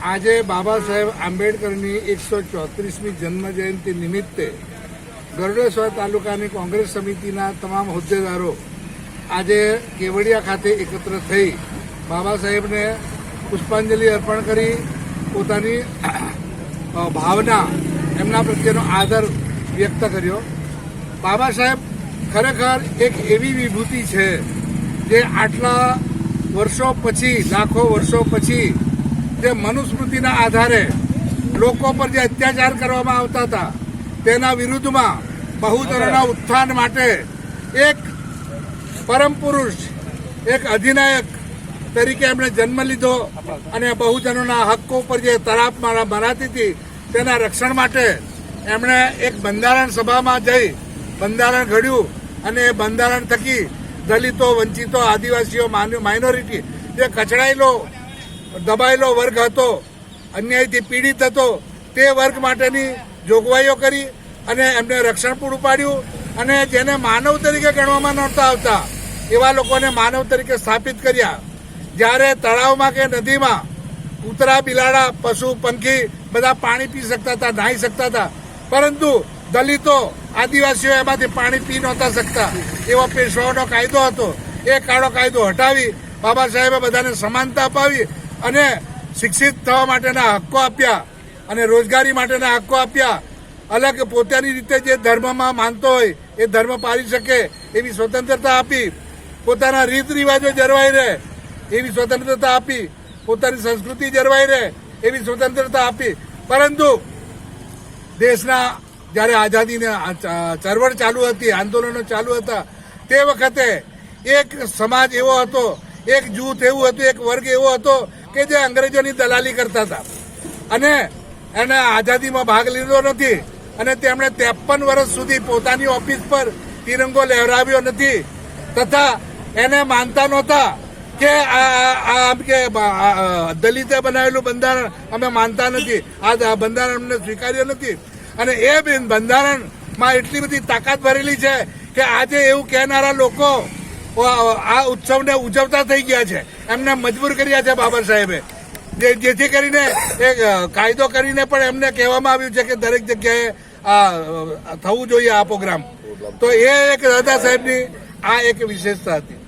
આજે બાબા સાહેબ આંબેડકરની એકસો ચોત્રીસમી જન્મ જયંતિ નિમિત્તે ગરુડેશ્વર તાલુકાની કોંગ્રેસ સમિતિના તમામ હોદ્દેદારો આજે કેવડિયા ખાતે એકત્ર થઈ બાબા સાહેબને પુષ્પાંજલિ અર્પણ કરી પોતાની ભાવના એમના પ્રત્યેનો આદર વ્યક્ત કર્યો. બાબા સાહેબ ખરેખર એક એવી વિભૂતિ છે જે આટલા વર્ષો પછી, લાખો વર્ષો પછી જે મનુસ્મૃતિના આધારે લોકો પર જે અત્યાચાર કરવામાં આવતા હતા તેના વિરુદ્ધમાં બહુજનોના ઉત્થાન માટે એક પરમ પુરુષ એક અધિનાયક તરીકે એમણે જન્મ લીધો અને બહુજનોના હક્કો પર જે તરાપ મારા મરાતી હતી તેના રક્ષણ માટે એમણે એક બંધારણ સભામાં જઈ બંધારણ ઘડ્યું અને એ બંધારણ થકી દલિતો વંચિતો આદિવાસીઓ માઇનોરિટી જે કચડાયેલો દબાયેલો વર્ગ હતો, અન્યાયથી પીડિત હતો, તે વર્ગ માટેની જોગવાઈઓ કરી અને એમને રક્ષણ પૂરું પાડ્યું અને જેને માનવ તરીકે ગણવામાં નહોતા આવતા, એવા લોકોને માનવ તરીકે સ્થાપિત કર્યા. જ્યારે તળાવમાં કે નદીમાં કૂતરા, બિલાડા, પશુ, પંખી બધા પાણી પી શકતા હતા, નાહી શકતા હતા. પરંતુ દલિતો, આદિવાસીઓ એમાંથી પાણી પી નહોતા શકતા. એવો પેશવાઓનો કાયદો હતો. એ કાળો કાયદો હટાવી બાબા સાહેબે બધાને સમાનતા અપાવી અને શિક્ષિત થવા માટેના હક્કો આપ્યા અને રોજગારી માટેના હક્કો આપ્યા. અલગ પોતાની રીતે જે ધર્મમાં માનતો હોય, એ ધર્મ પાળી શકે એવી સ્વતંત્રતા આપી. પોતાના રીત રિવાજો જળવાઈ રહે એવી સ્વતંત્રતા આપી. પોતાની સંસ્કૃતિ જળવાઈ રહે એવી સ્વતંત્રતા આપી. પરંતુ દેશના જ્યારે આઝાદીની ચળવળ ચાલુ હતી, આંદોલનો ચાલુ હતા, તે વખતે એક સમાજ એવો હતો, એક જૂથ એવું હતું, એક વર્ગ એવો હતો કે જે અંગ્રેજોની દલાલી કરતા હતા. અને એને આઝાદીમાં ભાગ લીધો નથી અને તેમણે ત્રેપન વર્ષ સુધી પોતાની ઓફિસ પર તિરંગો લહેરાવ્યો નથી. તથા એને માનતા નહોતા કે આમ કે દલિતે બનાવેલું બંધારણ અમે માનતા નથી. આ બંધારણ અમને સ્વીકાર્યો નથી. અને એ બંધારણમાં એટલી બધી તાકાત ભરેલી છે કે આજે એવું કહેનારા લોકો આ ઉત્સવને ઉજવતા થઈ ગયા છે. એમને મજબૂર કર્યા છે બાબા સાહેબે. જેથી કરીને એક કાયદો કરીને પણ એમને કહેવામાં આવ્યું છે કે દરેક જગ્યાએ થવું જોઈએ આ પ્રોગ્રામ. તો એ એક દાદા સાહેબની આ એક વિશેષતા હતી.